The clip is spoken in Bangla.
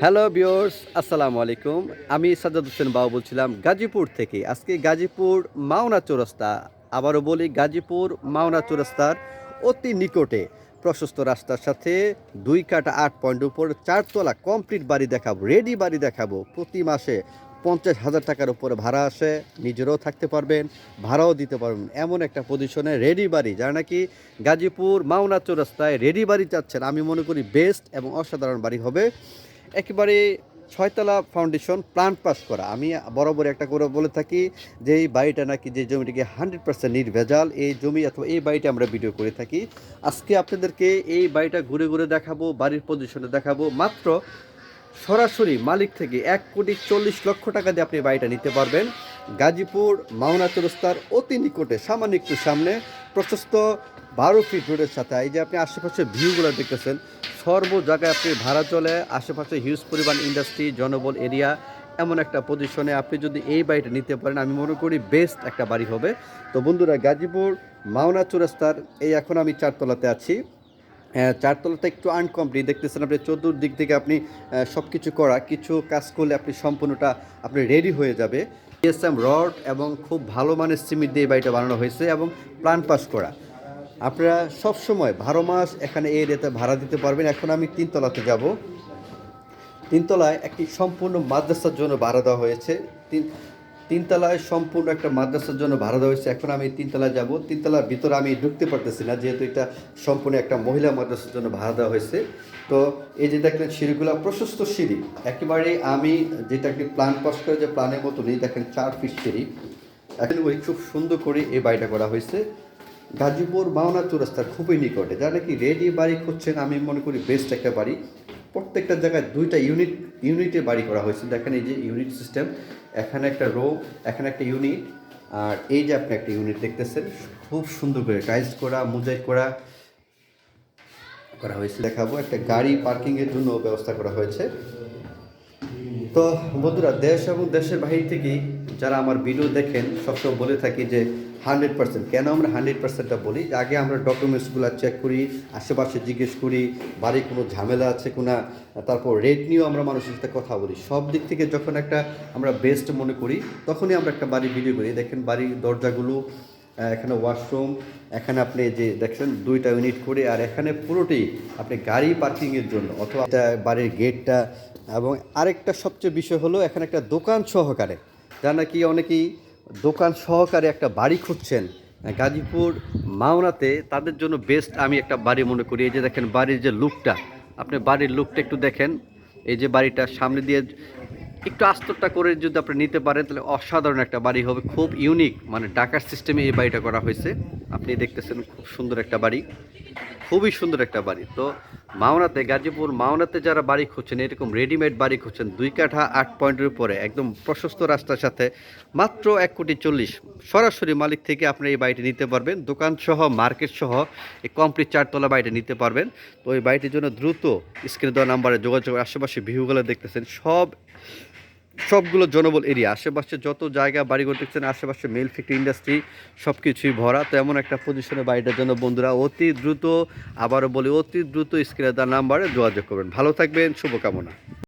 হ্যালো বিয়র্স আসসালামু আলাইকুম আমি সাজ্জাদ হোসেন বাবু বলছিলাম গাজীপুর থেকে। আজকে গাজীপুর মাওনা চৌরাস্তা। আবারও বলি, গাজীপুর মাওনা চৌরাস্তার অতি নিকটে প্রশস্ত রাস্তার সাথে দুই কাটা আট পয়েন্ট উপর চারতলা কমপ্লিট বাড়ি দেখাবো রেডি বাড়ি দেখাবো। প্রতি মাসে পঞ্চাশ হাজার টাকার উপরে ভাড়া আসে, নিজেরাও থাকতে পারবেন, ভাড়াও দিতে পারবেন। এমন একটা পজিশনে রেডি বাড়ি, যারা নাকি গাজীপুর মাওনা চৌরাস্তায় রেডি বাড়ি চাচ্ছেন, আমি মনে করি বেস্ট এবং অসাধারণ বাড়ি হবে। একেবারে ছয়তলা ফাউন্ডেশন প্লান্ট পাস করা। আমি বরাবর একটা করে বলে থাকি যে এই বাড়িটা নাকি যে জমিটিকে হান্ড্রেড পার্সেন্ট নির্ভেজাল, এই জমি অথবা এই বাড়িটা আমরা ভিডিও করে থাকি। আজকে আপনাদেরকে এই বাড়িটা ঘুরে ঘুরে দেখাবো, বাড়ির পজিশনে দেখাবো। মাত্র সরাসরি মালিক থেকে এক কোটি চল্লিশ লক্ষ টাকা দিয়ে আপনি বাড়িটা নিতে পারবেন। গাজীপুর, মাওনা চৌরাস্তার অতি নিকটে, সামান্য একটু সামনে, প্রশস্ত বারো ফিট রোডের সাথে। এই যে আপনি আশেপাশে ভিউগুলো দেখতেছেন, সর্ব জায়গায় আপনি ভাড়া চলে, আশেপাশে হিউজ পরিমাণ ইন্ডাস্ট্রি জনবল এরিয়া এমন একটা পজিশনে আপনি যদি এই বাড়িটা নিতে পারেন, আমি মনে করি বেস্ট একটা বাড়ি হবে। তো বন্ধুরা, গাজীপুর, মাওনা চৌরাস্তার, এই এখন আমি চারতলাতে আছি। চারতলাটা একটু আনকমপ্লিট দেখতেছেন আপনি চতুর্দিক থেকে আপনি সব কিছু করা, কিছু কাজ করলে আপনি সম্পূর্ণটা আপনি রেডি হয়ে যাবে। এসএম রড এবং খুব ভালো মানের সিমেন্ট দিয়ে বাড়িটা বানানো হয়েছে এবং প্লান পাস করা। আপনারা সব সময় বারো মাস এখানে এই এরিয়াতে ভাড়া দিতে পারবেন। এখন আমি তিনতলাতে যাব। তিনতলায় একটি সম্পূর্ণ মাদ্রাসার জন্য ভাড়া দেওয়া হয়েছে। তিন তিনতলায় সম্পূর্ণ একটা মাদ্রাসার জন্য ভাড়া দেওয়া হয়েছে। এখন আমি তিনতলায় যাব। তিনতলার ভিতরে আমি ঢুকতে পারতেছি না, যেহেতু এটা সম্পূর্ণ একটা মহিলা মাদ্রাসার জন্য ভাড়া দেওয়া হয়েছে। তো এই যে দেখলেন সিঁড়িগুলো প্রশস্ত সিঁড়ি, একেবারে আমি যেটা একটি প্ল্যান পাস করে যে প্ল্যানের নেই দেখেন চার ফিট সিঁড়ি। এখন ওই খুব সুন্দর করে এই বাড়িটা করা হয়েছে। গাজীপুর মাওনা চৌরাস্তার খুবই নিকটে। যারা নাকি রেডি বাড়ি খুঁজছেন, আমি মনে করি বেস্ট একটা বাড়ি। প্রত্যেকটা জায়গায় দুইটা ইউনিট ইউনিটে বাড়ি করা হয়েছে। দেখেন এই যে ইউনিট সিস্টেম, এখানে একটা রো, এখানে একটা ইউনিট, আর এই যে আপনি একটা ইউনিট দেখতেছেন, খুব সুন্দর করে টাইলস করা, মোজাইক করা করা হয়েছে। দেখাবো, একটা গাড়ি পার্কিংয়ের জন্য ব্যবস্থা করা হয়েছে। তো বন্ধুরা, দেশ এবং দেশের বাহির থেকেই যারা আমার ভিডিও দেখেন, সবসময় বলে থাকি যে হান্ড্রেড পার্সেন্ট। কেন আমরা হান্ড্রেড পার্সেন্টটা বলি? আগে আমরা ডকুমেন্টসগুলো চেক করি, আশেপাশে জিজ্ঞেস করি বাড়ির কোনো ঝামেলা আছে কিনা, তারপর রেট নিয়েও আমরা মানুষের সাথে কথা বলি। সব দিক থেকে যখন একটা আমরা বেস্ট মনে করি, তখনই আমরা একটা বাড়ি ভিডিও করি। দেখেন বাড়ির দরজাগুলো, এখানে ওয়াশরুম এখানে আপনি যে দেখছেন, দুইটা ইউনিট করে, আর এখানে পুরোটি আপনি গাড়ি পার্কিংয়ের জন্য, অথবা বাড়ির গেটটা এবং আরেকটা সবচেয়ে বিষয় হলো, এখানে একটা দোকান সহকারে যা নাকি অনেকেই দোকান সহকারে একটা বাড়ি খুঁজছেন। গাজীপুর মাওনাতে তাদের জন্য বেস্ট আমি একটা বাড়ি মনে করি। এই যে দেখেন বাড়ির যে লুকটা আপনি বাড়ির লুকটা একটু দেখেন। এই যে বাড়িটা সামনে দিয়ে একটু আস্তরটা করে যদি আপনি নিতে পারেন, তাহলে অসাধারণ একটা বাড়ি হবে। খুব ইউনিক মানে ডাকার সিস্টেমে এই বাড়িটা করা হয়েছে। আপনি দেখতেছেন খুব সুন্দর একটা বাড়ি। খুবই সুন্দর একটা বাড়ি। তো মাওনাতে, গাজীপুর মাওনাতে যারা বাড়ি খুঁজছেন, এরকম রেডিমেড বাড়ি খুঁজছেন, দুই কাঠা আট পয়েন্টের উপরে, একদম প্রশস্ত রাস্তার সাথে, মাত্র এক কোটি চল্লিশ। সরাসরি মালিক থেকে আপনি এই বাড়িটি নিতে পারবেন। দোকান সহ, মার্কেট সহ, এই কমপ্লিট চারতলা বাড়িটি নিতে পারবেন। তো এই বাড়িটির জন্য দ্রুত স্ক্রিনে দেওয়া নাম্বারে যোগাযোগ, আশেপাশে ভিউগুলো দেখতেছেন, সব সবগুলো জনবল এরিয়া, আশেপাশে যত জায়গা বাড়িঘর দেখছেন, আশেপাশে মেল ফ্যাক্টরি ইন্ডাস্ট্রি সব কিছুই ভরা। তো এমন একটা পজিশনে বাড়িটার জন্য বন্ধুরা অতি দ্রুত, আবারও বলি, অতি দ্রুত স্ক্রিনে তার নাম্বারে যোগাযোগ করবেন। ভালো থাকবেন, শুভকামনা।